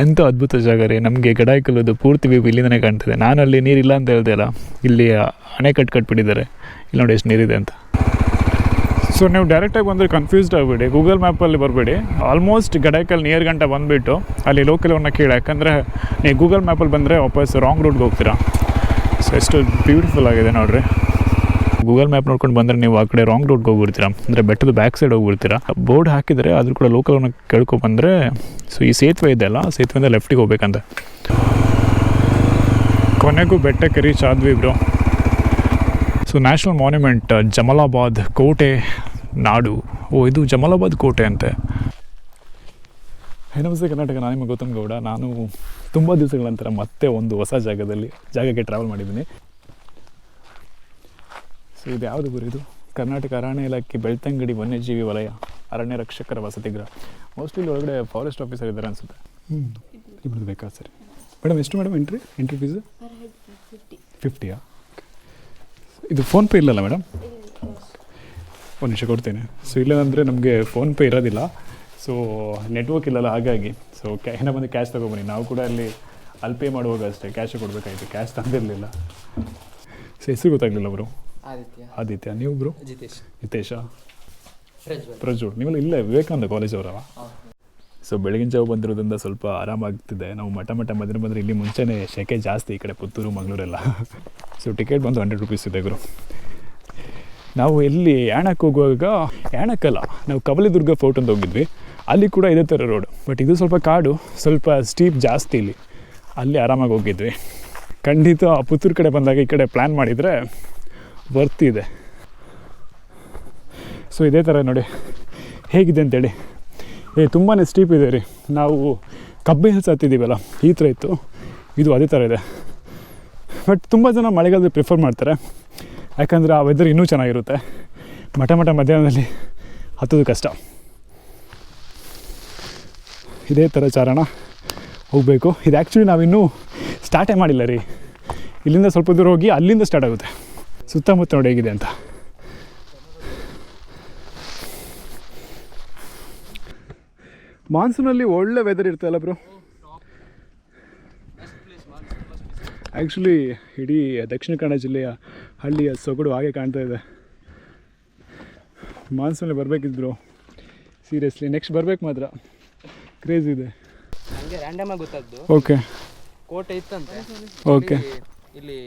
ಎಂಥ ಅದ್ಭುತ ಜಾಗ ರೀ. ನಮಗೆ ಗಡಾಯಿಕಲ್ಲದು ಪೂರ್ತಿ ವ್ಯೂ ಇಲ್ಲಿಂದನೇ ಕಾಣ್ತದೆ. ನಾನು ಅಲ್ಲಿ ನೀರಿಲ್ಲ ಅಂತ ಹೇಳ್ದೆ ಅಲ್ಲ. ಇಲ್ಲಿ ಅಣೆಕಟ್ಟು ಕಟ್ಬಿಟ್ಟಿದ್ದಾರೆ ಇಲ್ಲಿ ನೋಡಿ ಎಷ್ಟು ನೀರಿದೆ ಅಂತ. ಸೊ ನೀವು ಡೈರೆಕ್ಟಾಗಿ ಬಂದರೆ ಕನ್ಫ್ಯೂಸ್ಡ್ ಆಗಬೇಡಿ. ಗೂಗಲ್ ಮ್ಯಾಪಲ್ಲಿ ಬರಬೇಡಿ. ಆಲ್ಮೋಸ್ಟ್ ಗಡಾಯಿಕಲ್ ನಿಯರ್ ಗಂಟೆ ಬಂದುಬಿಟ್ಟು ಅಲ್ಲಿ ಲೋಕಲ್ವನ್ನ ಕೇಳಿ. ಯಾಕಂದರೆ ನೀವು ಗೂಗಲ್ ಮ್ಯಾಪಲ್ಲಿ ಬಂದರೆ ವಾಪಸ್ ರಾಂಗ್ ರೂಟ್ಗೆ ಹೋಗ್ತೀರಾ. ಸೊ ಎಷ್ಟು ಬ್ಯೂಟಿಫುಲ್ ಆಗಿದೆ ನೋಡ್ರಿ. ಗೂಗಲ್ ಮ್ಯಾಪ್ ನೋಡ್ಕೊಂಡು ಬಂದರೆ ನೀವು ಆ ಕಡೆ ರಾಂಗ್ ರೂಟ್ಗೆ ಹೋಗ್ಬಿಡ್ತೀರಾ. ಅಂದರೆ ಬೆಟ್ಟದ ಬ್ಯಾಕ್ ಸೈಡ್ ಹೋಗ್ಬಿಡ್ತೀರಾ. ಬೋರ್ಡ್ ಹಾಕಿದರೆ ಅದ್ರ ಕೂಡ ಲೋಕಲ್ನ ಕೇಳ್ಕೊ ಬಂದರೆ ಸೊ ಈ ಸೇತುವೆ ಇದೆ ಅಲ್ಲ ಸೇತುವೆಯಿಂದ ಲೆಫ್ಟಿಗೆ ಹೋಗ್ಬೇಕಂತ. ಕೊನೆಗೂ ಬೆಟ್ಟಕ್ಕೆ ರೀಚ್ ಆದ್ವಿ bro so national monument Jamalabad ಕೋಟೆ, ನಾಡು. ಓ, ಇದು ಜಮಲಾಬಾದ್ ಕೋಟೆ ಅಂತೆ. ನಮಸ್ತೆ ಕರ್ನಾಟಕ, ನಾನು ನಿಮ್ಮ ಗೌತಮ್ ಗೌಡ. ನಾನು ತುಂಬ ದಿವಸಗಳ ನಂತರ ಮತ್ತೆ ಒಂದು ಹೊಸ ಜಾಗದಲ್ಲಿ, ಜಾಗಕ್ಕೆ ಟ್ರಾವೆಲ್ ಮಾಡಿದ್ದೀನಿ. ಸೊ ಇದು ಯಾವುದು ಗುರು ಇದು? ಕರ್ನಾಟಕ ಅರಣ್ಯ ಇಲಾಖೆ ಬೆಳ್ತಂಗಡಿ ವನ್ಯಜೀವಿ ವಲಯ, ಅರಣ್ಯ ರಕ್ಷಕರ ವಸತಿ ಗೃಹ ಮೋಸ್ಟ್ಲಿ ಒಳಗಡೆ ಫಾರೆಸ್ಟ್ ಆಫೀಸರ್ ಇದ್ದಾರೆ ಅನಿಸುತ್ತೆ. ಹ್ಞೂ ಬೇಕಾ? ಸರಿ. ಮೇಡಮ್ ಎಷ್ಟು ಮೇಡಮ್ ಎಂಟ್ರಿ ಎಂಟ್ರಿ ಫೀಸು ಫಿಫ್ಟಿಯಾ ಇದು ಫೋನ್ಪೇ ಇಲ್ಲಲ್ಲ ಮೇಡಮ್ ಒಂದು ನಿಮಿಷ ಕೊಡ್ತೇನೆ. ಸೊ ಇಲ್ಲಂದರೆ ನಮಗೆ ಫೋನ್ಪೇ ಇರೋದಿಲ್ಲ. ಸೊ ನೆಟ್ವರ್ಕ್ ಇಲ್ಲಲ್ಲ ಹಾಗಾಗಿ. ಸೊ ಕ್ಯಾ ಏನೋ ಬಂದು ಕ್ಯಾಶ್ ತೊಗೊಬನ್ನಿ. ನಾವು ಕೂಡ ಅಲ್ಲಿ ಅಲ್ಲಿ ಪೇ ಮಾಡುವಾಗ ಅಷ್ಟೇ. ಕ್ಯಾಶ್ ಕೊಡಬೇಕಾಯಿತು. ಕ್ಯಾಶ್ ತಂದಿರಲಿಲ್ಲ. ಸೊ ಹೆಸರು ಗೊತ್ತಾಗಲಿಲ್ಲ ಅವರು ಆದಿತ್ಯ. ಆದಿತ್ಯ ನೀವು ಬ್ರು ಜಿತೇಶ್. ಹಿತೇಶ ಪ್ರಜ್ವಲ್. ಪ್ರಜ್ವಲ್ ನೀವೆಲ್ಲ ಇಲ್ಲೇ ವಿವೇಕಾನಂದ ಕಾಲೇಜ್ ಅವರವ? ಸೊ ಬೆಳಗಿನ ಜಾವ ಬಂದಿರೋದ್ರಿಂದ ಸ್ವಲ್ಪ ಆರಾಮಾಗ್ತಿದೆ ನಾವು ಮಠ ಮಠ ಬಂದ್ರೆ ಬಂದರೆ ಇಲ್ಲಿ ಮುಂಚೆನೇ ಶೆಕೆ ಜಾಸ್ತಿ ಈ ಕಡೆ ಪುತ್ತೂರು ಮಂಗಳೂರೆಲ್ಲ. ಸೊ ಟಿಕೆಟ್ ಬಂದು ಹಂಡ್ರೆಡ್ ರುಪೀಸ್ ಇದೆ ಗುರು. ನಾವು ಇಲ್ಲಿ ಯಾಣಕ್ಕೆ ಹೋಗುವಾಗ ಯಾಣಕ್ಕಲ್ಲ ನಾವು ಕವಲಿದುರ್ಗ ಫೋರ್ಟ್ ಅಂತ ಹೋಗಿದ್ವಿ. ಅಲ್ಲಿ ಕೂಡ ಇದೇ ಥರ ರೋಡ್ ಬಟ್ ಇದು ಸ್ವಲ್ಪ ಕಾಡು ಸ್ವಲ್ಪ ಸ್ಟೀಪ್ ಜಾಸ್ತಿ ಇಲ್ಲಿ. ಅಲ್ಲಿ ಆರಾಮಾಗಿ ಹೋಗಿದ್ವಿ. ಖಂಡಿತ ಪುತ್ತೂರು ಕಡೆ ಬಂದಾಗ ಈ ಕಡೆ ಪ್ಲ್ಯಾನ್ ಮಾಡಿದರೆ ಬರ್ತಿದೆ. ಸೊ ಇದೇ ಥರ ನೋಡಿ. ಹೇಗಿದೆ ಅಂತೇಳಿ. ಏ ತುಂಬಾ ಸ್ಟೀಪ್ ಇದೆ ರೀ. ನಾವು ಕಬ್ಬೆ ಹಿಲ್ಸ್ ಹತ್ತಿದ್ದೀವಲ್ಲ, ಈ ಥರ ಇತ್ತು. ಇದು ಅದೇ ಥರ ಇದೆ. ಬಟ್ ತುಂಬ ಜನ ಮಳೆಗಾಲದಲ್ಲಿ ಪ್ರಿಫರ್ ಮಾಡ್ತಾರೆ. ಯಾಕಂದರೆ ಆ ವೆದರ್ ಇನ್ನೂ ಚೆನ್ನಾಗಿರುತ್ತೆ. ಮಠ ಮಠ ಮಧ್ಯಾಹ್ನದಲ್ಲಿ ಹತ್ತೋದು ಕಷ್ಟ. ಇದೇ ಥರ ಚಾರಣ ಹೋಗಬೇಕು. ಇದು ಆ್ಯಕ್ಚುಲಿ ನಾವಿನ್ನೂ ಸ್ಟಾರ್ಟೇ ಮಾಡಿಲ್ಲ ರೀ. ಇಲ್ಲಿಂದ ಸ್ವಲ್ಪ ದೂರ ಹೋಗಿ ಅಲ್ಲಿಂದ ಸ್ಟಾರ್ಟ್ ಆಗುತ್ತೆ. ಸುತ್ತಮುತ್ತ ನೋಡಿ ಹೇಗಿದೆ ಅಂತ. ಮಾನ್ಸೂನಲ್ಲಿ ಒಳ್ಳೆ ವೆದರ್ ಇರ್ತಲ್ಲ ಬ್ರೋ ಆ್ಯಕ್ಚುಲಿ ಇಡೀ ದಕ್ಷಿಣ ಕನ್ನಡ ಜಿಲ್ಲೆಯ ಹಳ್ಳಿಯ ಸೊಗಡು ಹಾಗೆ ಕಾಣ್ತಾ ಇದೆ. ಮಾನ್ಸೂನಲ್ಲಿ ಬರಬೇಕಿದ್ರು ಸೀರಿಯಸ್ಲಿ ನೆಕ್ಸ್ಟ್ ಬರ್ಬೇಕು ಮಾತ್ರ. ಕ್ರೇಜ್ ಇದೆ. ಓಕೆ ಕೋಟೆ ಇತ್ತಂತೆ. ಓಕೆ ಇಲ್ಲಿ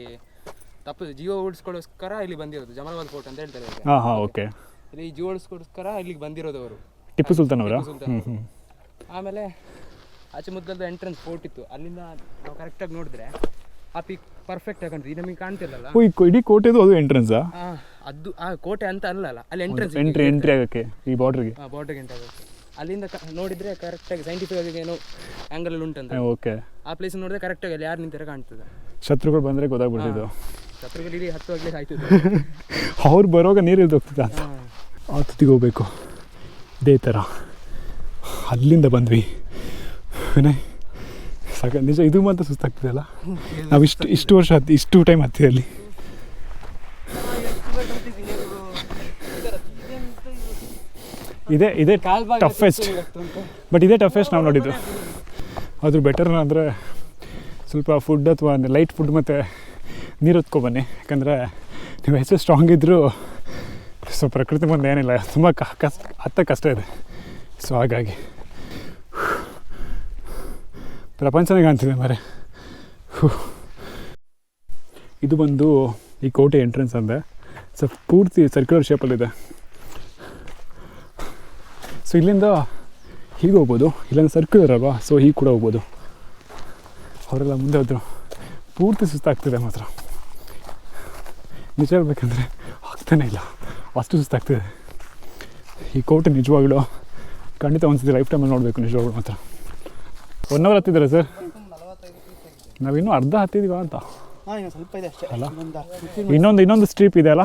ತಪ್ಪು ಜೀವ ಉಳಿಸ್ಕೊಳ್ಳೋಸ್ಕರ ಇಲ್ಲಿ ಬಂದಿರೋದು ಜಮಲಾಬಾದ್ ಫೋರ್ಟ್ ಅಂತ ಹೇಳ್ತಾರೆ. ಹಾಂ ಹಾಂ ಓಕೆ. ಇಲ್ಲಿ ಜೀವ ಉಳಿಸ್ಕೋಸ್ಕರ ಇಲ್ಲಿಗೆ ಬಂದಿರೋದು ಅವರು. ಟಿಪ್ಪು ಸುಲ್ತಾನ್ ಅವರು? ಸುಲ್ತಾನ್ ಹ್ಞೂ ಆಮೇಲೆ ಆಚೆ ಮುದ್ದಲ್ದ ಎಂಟ್ರೆನ್ಸ್ ಫೋರ್ಟ್ ಇತ್ತು. ಅಲ್ಲಿಂದ ನಾವು ಕರೆಕ್ಟಾಗಿ ನೋಡಿದ್ರೆ ಆ ಪಿಕ್ ಪರ್ಫೆಕ್ಟ್ ಆಗಿ ಕಾಣ್ತದೆ. ಇದು ನಮಗೆ ಕಾಣ್ತಿಲ್ಲಲ್ಲ? ಓ ಈ ಕೊ- ಇಡೀ ಕೋಟೆದು ಅದು ಎಂಟ್ರೆನ್ಸಾ ಆ, ಅದು ಆ ಕೋಟೆ ಅಂತ ಅಲ್ಲಲ್ಲ ಅಲ್ಲಿ ಎಂಟ್ರೆನ್ಸ್ ಎಂಟ್ರಿ ಎಂಟ್ರಿ ಆಗೋಕ್ಕೆ ಈ ಬಾರ್ಡ್ರಿಗೆ ಬಾರ್ಡರ್ ಗಂಟೆ ಅಲ್ಲಿಂದ ಕ- ನೋಡಿದ್ರೆ ಕರೆಕ್ಟಾಗಿ ಸೈಂಟಿಫಿಕ್ ಆಗಿ ಏನೋ ಆ್ಯಂಗಲ್ ಅಂತ ಓಕೆ. ಆ ಪ್ಲೇಸ್ ನೋಡಿದ್ರೆ ಕರೆಕ್ಟಾಗಿ ಅಲ್ಲಿ ಯಾರು ನಿಂತಿರೋ ಕಾಣ್ತದೆ. ಶತ್ರುಗಳು ಬಂದರೆ ಗೊತ್ತಾಗ್ಬಿಡ್ತಿದ್ದು ಛತ್ರದಲ್ಲಿ ಇಡೀ ಹತ್ತು ಆಗಲೇ ಆಯ್ತು ಅವ್ರು ಬರೋವಾಗ ನೀರು ಇಲ್ದು ಹೋಗ್ತದೆ ಅಂತ. ಆ ತುತ್ತಿಗೆ ಹೋಗ್ಬೇಕು. ಇದೇ ಥರ ಅಲ್ಲಿಂದ ಬಂದ್ವಿ. ವಿನಯ್ ಸಾಕ ನಿಜ ಇದು ಮಾತ್ರ ಸುಸ್ತಾಗ್ತದೆ ಅಲ್ಲ? ನಾವು ಇಷ್ಟು ಇಷ್ಟು ವರ್ಷ ಹತ್ತಿ ಇಷ್ಟು ಟೈಮ್ ಹತ್ತಿದೆ ಅಲ್ಲಿ ಇದೇ ಇದೇ ಟಫೆಸ್ಟ್ ಬಟ್ ಇದೇ ಟಫೆಸ್ಟ್ ನಾವು ನೋಡಿದ್ದು. ಅದು ಬೆಟರ್ ಅಂದರೆ ಸ್ವಲ್ಪ ಫುಡ್ ಅಥವಾ ಲೈಟ್ ಫುಡ್ ಮತ್ತು ನೀರು ಹೊತ್ಕೊ ಬನ್ನಿ. ಯಾಕಂದರೆ ನೀವು ಹೆಚ್ಚು ಸ್ಟ್ರಾಂಗ್ ಇದ್ದರೂ ಸೊ ಪ್ರಕೃತಿ ಮುಂದೆ ಏನಿಲ್ಲ, ತುಂಬ ಕ ಕಷ್ಟ ಹತ್ತ ಕಷ್ಟ ಇದೆ. ಸೊ ಹಾಗಾಗಿ, ಪ್ರಪಂಚನೇ ಕಾಣ್ತಿದೆ ಮರೆ. ಇದು ಬಂದು ಈ ಕೋಟೆ ಎಂಟ್ರೆನ್ಸ್ ಅಂದೆ. ಸೊ ಪೂರ್ತಿ ಸರ್ಕ್ಯುಲರ್ ಶೇಪಲ್ಲಿದೆ ಸೊ ಇಲ್ಲಿಂದ ಹೀಗೆ ಹೋಗ್ಬೋದು. ಇಲ್ಲಿಂದ ಸರ್ಕ್ಯುಲರ್ ಅಲ್ವಾ? ಸೊ ಹೀಗೆ ಕೂಡ ಹೋಗ್ಬೋದು. ಅವರೆಲ್ಲ ಮುಂದೆ ಹೋದರು. ಪೂರ್ತಿ ಸುಸ್ತಾಗ್ತಿದೆ ಮಾತ್ರ. ನಿಜ ಹೇಳ್ಬೇಕಂದ್ರೆ ಆಗ್ತಾನೆ ಇಲ್ಲ. ಅಷ್ಟು ಸುಸ್ತಾಗ್ತಿದೆ. ಈ ಕೋಟೆ ನಿಜವಾಗ್ಲೂ ಖಂಡಿತ ಒಂದ್ಸತಿ ಲೈಫ್ ಟೈಮಲ್ಲಿ ನೋಡಬೇಕು ನಿಜವಾಗ್ಲೂ ಮಾತ್ರ. ಒನ್ ಅವರ್ ಹತ್ತಿದ್ದಾರೆ ಸರ್? ನಾವಿನ್ನೂ ಅರ್ಧ ಹತ್ತಿದೀವ ಅಂತ. ಹಾಂ ಇನ್ನು ಸ್ವಲ್ಪ ಇದೆ ಅಷ್ಟೇ. ಅಲ್ಲ? ಇನ್ನೊಂದು ಇನ್ನೊಂದು ಸ್ಟ್ರೀಪ್ ಇದೆ ಅಲ್ಲ?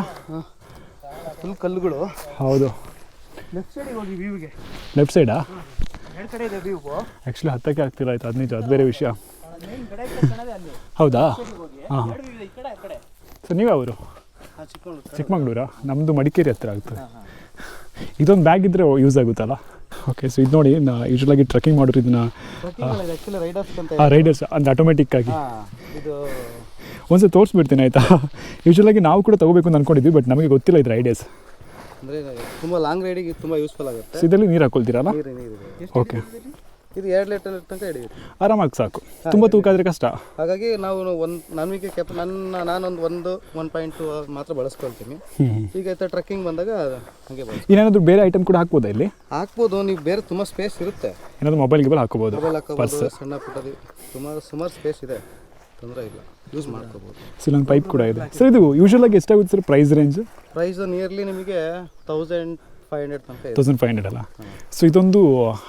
ಫುಲ್ ಕಲ್ಲುಗಳು. ಹೌದು. ಲೆಫ್ಟ್ ಸೈಡಿಗೆ ಹೋಗಿ ವ್ಯೂಗೆ ಲೆಫ್ಟ್ ಸೈಡಾ ಆ್ಯಕ್ಚುಲಿ ಹತ್ತಕ್ಕೆ ಆಗ್ತಿಲ್ಲ ಆಯ್ತು ಅದು ನಿಜ ಅದು ಬೇರೆ ವಿಷಯ. ಹೌದಾ? ಹಾಂ. ನೀವು view ಇದೆ ಚಿಕ್ಕಮಗಳೂರು ನಮ್ಮದು ಮಡಿಕೇರಿ ಹತ್ತಿರ ಆಗ್ತದೆ ಇದೊಂದು ಬ್ಯಾಗ್ ಇದ್ದರೆ ಯೂಸ್ ಆಗುತ್ತಲ್ಲ? ಓಕೆ ಸೊ ಇದು ನೋಡಿ ನಾ ಯೂಶ್ವಲಾಗಿ ಟ್ರೆಕ್ಕಿಂಗ್ ಮಾಡೋರು ಇದನ್ನ ರೈಡರ್ಸ್ ಆ ರೈಡರ್ಸ್ ಅಂದರೆ ಆಟೋಮೆಟಿಕ್ ಆಗಿ. ಇದು ಒಂದ್ಸಲ ತೋರಿಸ್ಬಿಡ್ತೀನಿ ಆಯಿತಾ? ಯೂಶ್ವಲಾಗಿ ನಾವು ಕೂಡ ತಗೋಬೇಕು ಅಂತ ಅಂದ್ಕೊಂಡಿದ್ವಿ ಬಟ್ ನಮಗೆ ಗೊತ್ತಿಲ್ಲ ಇದ್ರ ಐಡಿಯಾಸ್ ಅಂದರೆ ತುಂಬ ಲಾಂಗ್ ರೈಡಿಗೆ ತುಂಬ ಯೂಸ್ಫುಲ್ ಆಗುತ್ತೆ. ಇದರಲ್ಲಿ ನೀರು ಹಾಕೊಳ್ತೀರಲ್ಲ? ಓಕೆ ಇದು ಎರಡು ಲೀಟರ್ ತನಕ ಹಿಡಿಯುತ್ತೆ. ಆರಾಮಾಗಿ ಸಾಕು. ತುಂಬ ತೂಕ ಆದರೆ ಕಷ್ಟ. ಹಾಗಾಗಿ ನಾವು ಒಂದು ನನಗೆ ಕೆಪ್ ನನ್ನ ನಾನೊಂದು ಒಂದು ಒನ್ ಪಾಯಿಂಟ್ ಟು ಮಾತ್ರ ಬಳಸ್ಕೊಳ್ತೀನಿ. ಈಗ ಟ್ರೆಕ್ಕಿಂಗ್ ಬಂದಾಗ ಹಾಗೆ ಏನಾದರೂ ಬೇರೆ ಐಟಮ್ ಕೂಡ ಹಾಕ್ಬೋದಾ ಇಲ್ಲಿ? ಹಾಕ್ಬೋದು ನೀವು ಬೇರೆ ತುಂಬ ಸ್ಪೇಸ್ ಇರುತ್ತೆ. ಏನಾದರೂ ಮೊಬೈಲ್ ಗಿಬಲ್ ಹಾಕೋಬೋದು ಮೊಬೈಲ್ ಹಾಕೋಬೋದು ಸಣ್ಣ ಪುಟ್ಟದು ಸುಮಾರು ಸುಮಾರು ಸ್ಪೇಸ್ ಇದೆ. ತೊಂದರೆ ಇಲ್ಲ. ಯೂಸ್ ಮಾಡ್ಕೋಬೋದು. ಸೊ ಇಲ್ಲೊಂದು ಪೈಪ್ ಕೂಡ ಇದೆ. ಸರ್ ಇದು ಯೂಶ್ವಲಾಗಿ ಎಷ್ಟಾಗುತ್ತೆ sir price range price nearly ನಿಮಗೆ ತೌಸಂಡ್ ಫೈವ್ ಹಂಡ್ರೆಡ್ ತನಕ ತೌಸಂಡ್ ಫೈವ್ ಹಂಡ್ರೆಡ್ ಅಲ್ಲ? ಸೊ ಇದೊಂದು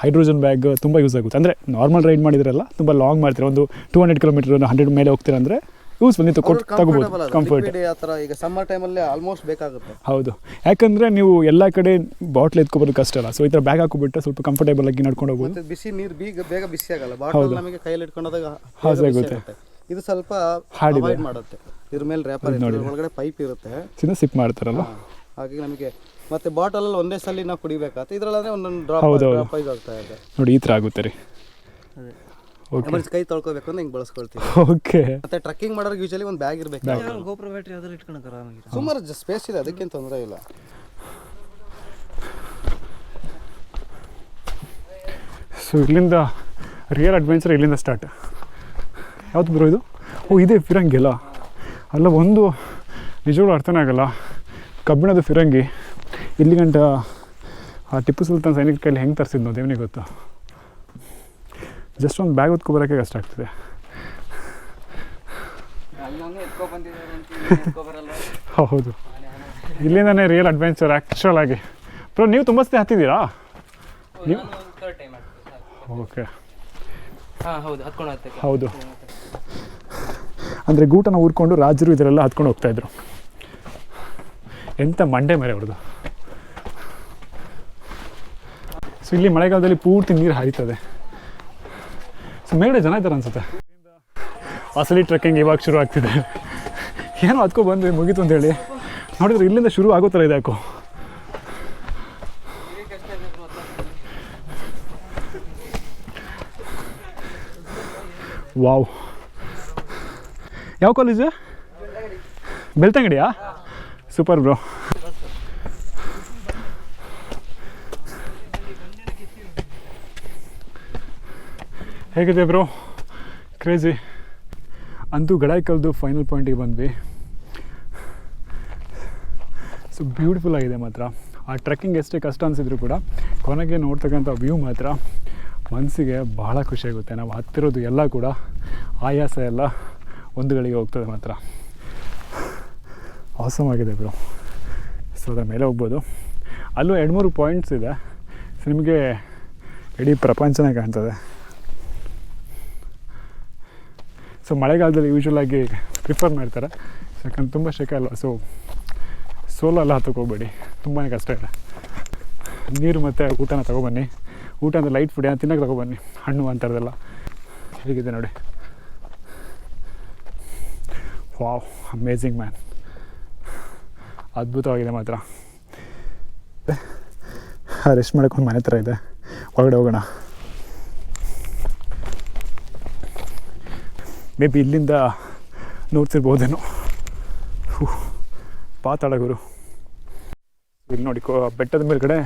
ಹೈಡ್ರೋಜನ್ ಬ್ಯಾಗ್ ತುಂಬ ಯೂಸ್ ಆಗುತ್ತೆ. ಅಂದರೆ ನಾರ್ಮಲ್ ರೈಡ್ ಮಾಡಿದ್ರಲ್ಲ ತುಂಬ ಲಾಂಗ್ ಮಾಡ್ತೀರಾ? ಒಂದು ಟೂ ಹಂಡ್ರೆಡ್ ಕಿಲೋಮೀಟರ್ ಹಂಡ್ರೆಡ್ ಮೇಲೆ ಹೋಗ್ತೀರಾ ಅಂದರೆ ಯೂಸ್ ಬಂದಿತ್ತು ಕೊಟ್ಟು ತಗೋಬೋದು ಕಂಫರ್ಟ್ ಆ ಥರ ಈಗ ಸಮ್ಮರ್ ಟೈಮಲ್ಲಿ ಆಲ್ಮೋಸ್ಟ್ ಬೇಕಾಗುತ್ತೆ. ಹೌದು. ಯಾಕಂದರೆ ನೀವು ಎಲ್ಲ ಕಡೆ ಬಾಟ್ಲ್ ಎತ್ಕೊಬರೋದು ಕಷ್ಟ ಅಲ್ಲ. ಸೊ ಈ ಥರ ಬ್ಯಾಗ್ ಹಾಕೊಬಿಟ್ರೆ ಸ್ವಲ್ಪ ಕಂಫರ್ಟೇಬಲ್ ಆಗಿ ನಡ್ಕೊಂಡು ಹೋಗ್ಬೋದು. ಮತ್ತೆ ಬಿಸಿ ನೀರು ಬೀಗ ಬೇಗ ಬಿಸಿ ಆಗಲ್ಲ. ಬಾಟಲ್ ನಮಗೆ ಕೈಯಲ್ಲಿ ಇಟ್ಕೊಂಡಾಗ ಆಗುತ್ತೆ. ಇದು ಸ್ವಲ್ಪ ಹಾರ್ಡ್ ಮಾಡುತ್ತೆ. ಇದ್ರ ಮೇಲೆ ರ್ಯಾಪರ್ ಒಳಗಡೆ ಪೈಪ್ ಇರುತ್ತೆ. ಚಿನ್ನ ಸಿಪ್ ಮಾಡ್ತಾರಲ್ಲ? ಹಾಗಾಗಿ ನಮಗೆ ಮತ್ತೆ ಬಾಟಲ್ ಅಲ್ಲಿ ಒಂದೇ ಸಲ ನಾವು ಕುಡಿಬೇಕಾಗುತ್ತೆ ಇದ್ರಲ್ಲಾದ್ರೆ ಒಂದೊಂದು ಡ್ರಾಪ್. ಡ್ರಾಪ್ ಆಗ್ತಾ ಇದೆ. ನೋಡಿ ಈ ಥರ ಆಗುತ್ತೆ ರೀ. ಓಕೆ ಎಮರ್ಜೆನ್ಸಿ ಕೈ ತೊಳ್ಕೊಬೇಕು ಅಂದ್ರೆ ಹಿಂಗೆ ಬಳಸ್ಕೊಳ್ತೀವಿ. ಓಕೆ ಮತ್ತೆ ಟ್ರಕ್ಕಿಂಗ್ ಮಾಡೋರಿಗೆ ಯೂಶಲಿ ಒಂದು ಬ್ಯಾಗ್ ಇರಬೇಕು. ಗೋಪುರ ಬ್ಯಾಟ್ರಿ ಅದ್ರಲ್ಲಿ ಇಟ್ಕೊಳಕ್ಕೆ ಆರಾಮಾಗಿ ಸುಮಾರು ಸ್ಪೇಸ್ ಇದೆ ಅದಕ್ಕೇನು ತೊಂದರೆ ಇಲ್ಲ. ಸೊ ಇಲ್ಲಿಂದ ರಿಯಲ್ ಅಡ್ವೆಂಚರ್ ಇಲ್ಲಿಂದ ಸ್ಟಾರ್ಟ್ ಯಾವ್ದು ಬ್ರೋ ಇದು? ಓ ಇದೇ ಫಿರಂಗಿ ಅಲ್ಲ ಅಲ್ಲ ಒಂದು ನಿಜವಾಗ್ಲೂ ಅರ್ಥನೇ ಆಗಲ್ಲ. ಕಬ್ಬಿಣದ ಫಿರಂಗಿ. ಇಲ್ಲಿ ಗಂಟ ಆ ಟಿಪ್ಪು ಸುಲ್ತಾನ್ ಸೈನಿಕ ಕೈಲಿ ಹೆಂಗೆ ತರಿಸಿದ್ನೋ ದೇವನಿಗೆ ಗೊತ್ತು. ಜಸ್ಟ್ ಒಂದು ಬ್ಯಾಗ್ ಹೊತ್ಕೊ ಬರೋಕ್ಕೆ ಕಷ್ಟ ಆಗ್ತದೆ. ಹೌದು. ಇಲ್ಲಿಂದನೇ ರಿಯಲ್ ಅಡ್ವೆಂಚರ್ ಆ್ಯಕ್ಚುಲ್ ಆಗಿ. ಬ್ರೋ ನೀವು ತುಂಬ ಸತಿ ಹತ್ತಿದ್ದೀರಾ? ನೀವು ಓಕೆ ಹೌದು ಅಂದರೆ ಗೂಟನ ಊರ್ಕೊಂಡು ರಾಜರು ಇದರೆಲ್ಲ ಹತ್ಕೊಂಡು ಹೋಗ್ತಾಯಿದ್ರು ಎಂಥ ಮಂಡೆ ಮೇಲೆ ಅವ್ರದ್ದು. ಸೊ ಇಲ್ಲಿ ಮಳೆಗಾಲದಲ್ಲಿ ಪೂರ್ತಿ ನೀರು ಹರಿತದೆ. ಸೊ ಜನ ಇದ್ದಾರೆ ಅನ್ಸುತ್ತೆ. ಅಸಲಿ ಟ್ರೆಕ್ಕಿಂಗ್ ಇವಾಗ ಶುರು ಆಗ್ತಿದೆ. ಏನೋ ಅದ್ಕೋ ಬಂದ್ವಿ, ಮುಗೀತು ಅಂತೇಳಿ. ನೋಡಿದ್ರೆ ಇಲ್ಲಿಂದ ಶುರು ಆಗೋ ಥರ ಇದೆ ಯಾಕೋ. ವಾವ್. ಯಾವ ಕಾಲೇಜು ಬೆಳ್ತಂಗಡಿಯಾ? ಸೂಪರ್ ಬ್ರೋ ಹೇಗಿದೆ ಬ್ರೋ ಕ್ರೇಜಿ ಅಂತೂ ಗಡಾಯ್ಕಲ್ದು ಫೈನಲ್ ಪಾಯಿಂಟಿಗೆ ಬಂದ್ವಿ. ಸೊ ಬ್ಯೂಟಿಫುಲ್ ಆಗಿದೆ ಮಾತ್ರ. ಆ ಟ್ರೆಕ್ಕಿಂಗ್ ಎಷ್ಟೇ ಕಷ್ಟ ಅನಿಸಿದ್ರು ಕೂಡ, ಕೊನೆಗೆ ನೋಡ್ತಕ್ಕಂಥ ವ್ಯೂ ಮಾತ್ರ ಮನಸ್ಸಿಗೆ ಭಾಳ ಖುಷಿಯಾಗುತ್ತೆ ನಾವು ಹತ್ತಿರೋದು ಎಲ್ಲ ಕೂಡ ಆಯಾಸ ಎಲ್ಲ ಒಂದುಗಳಿಗೆ ಹೋಗ್ತದೆ ಮಾತ್ರ. ಆಗಿದೆ ಬ್ರೋ ಸೊ ಅದರ ಮೇಲೆ ಹೋಗ್ಬೋದು. ಅಲ್ಲೂ ಎರಡು ಮೂರು ಪಾಯಿಂಟ್ಸ್ ಇದೆ ನಿಮಗೆ ಇಡೀ ಪ್ರಪಂಚನೇ ಕಾಣ್ತದೆ. ಸೊ ಮಳೆಗಾಲದಲ್ಲಿ ಯೂಶ್ವಲಾಗಿ ಪ್ರಿಫರ್ ಮಾಡ್ತಾರೆ. ಯಾಕಂದ್ರೆ ತುಂಬ ಶೆಕೆ ಅಲ್ಲ ಸೊ ಸೋಲೋ ಎಲ್ಲ ಹತ್ತಕ್ಕೆ ಹೋಗ್ಬೇಡಿ. ತುಂಬಾ ಕಷ್ಟ ಇದೆ. ನೀರು ಮತ್ತು ಊಟನ ತೊಗೊಬನ್ನಿ. ಊಟ ಅಂದರೆ ಲೈಟ್ ಫುಡ್ ಏನೋ ತಿನ್ನೋಕೆ ತೊಗೊಬನ್ನಿ. ಹಣ್ಣು ಅಂಥದ್ದೆಲ್ಲ ಹೇಗಿದೆ ನೋಡಿ? ವಾವ್ ಅಮೇಝಿಂಗ್ ಮ್ಯಾನ್ ಅದ್ಭುತವಾಗಿದೆ ಮಾತ್ರ. ರೆಸ್ಟ್ ಮಾಡ್ಕೊಂಡು ಮನೆ ಹತ್ರ ಇದೆ. ಒಳಗಡೆ ಹೋಗೋಣ. ಮೇ ಬಿ ಇಲ್ಲಿಂದ ನೋಡ್ತಿರ್ಬೋದೇನೋ. ಪಾತಾಳ ಗುರು. ಇಲ್ಲಿ ನೋಡಿ, ಕೋ, ಬೆಟ್ಟದ ಮೇಲ್ಗಡೆ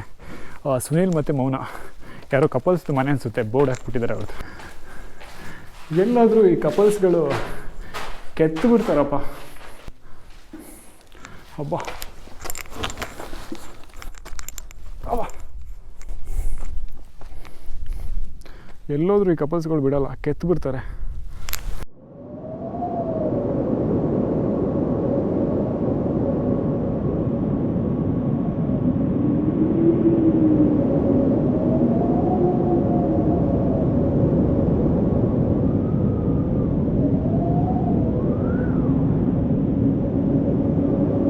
ಸುನೀಲ್ ಮತ್ತು ಮೌನ. ಯಾರೋ ಕಪಲ್ಸ್ದು ಮನೆ ಅನಿಸುತ್ತೆ, ಬೋರ್ಡ್ ಹಾಕ್ಬಿಟ್ಟಿದ್ದಾರೆ ಅವ್ರದ್ದು. ಎಲ್ಲಾದರೂ ಈ ಕಪಲ್ಸ್ಗಳು ಕೆತ್ತು ಬಿಡ್ತಾರಪ್ಪ ಹಬ್ಬ ಅಬ್ಬ. ಎಲ್ಲೋದ್ರೂ ಈ ಕಪಲ್ಸ್ಗಳು ಬಿಡಲ್ಲ ಕೆತ್ತು ಬಿಡ್ತಾರೆ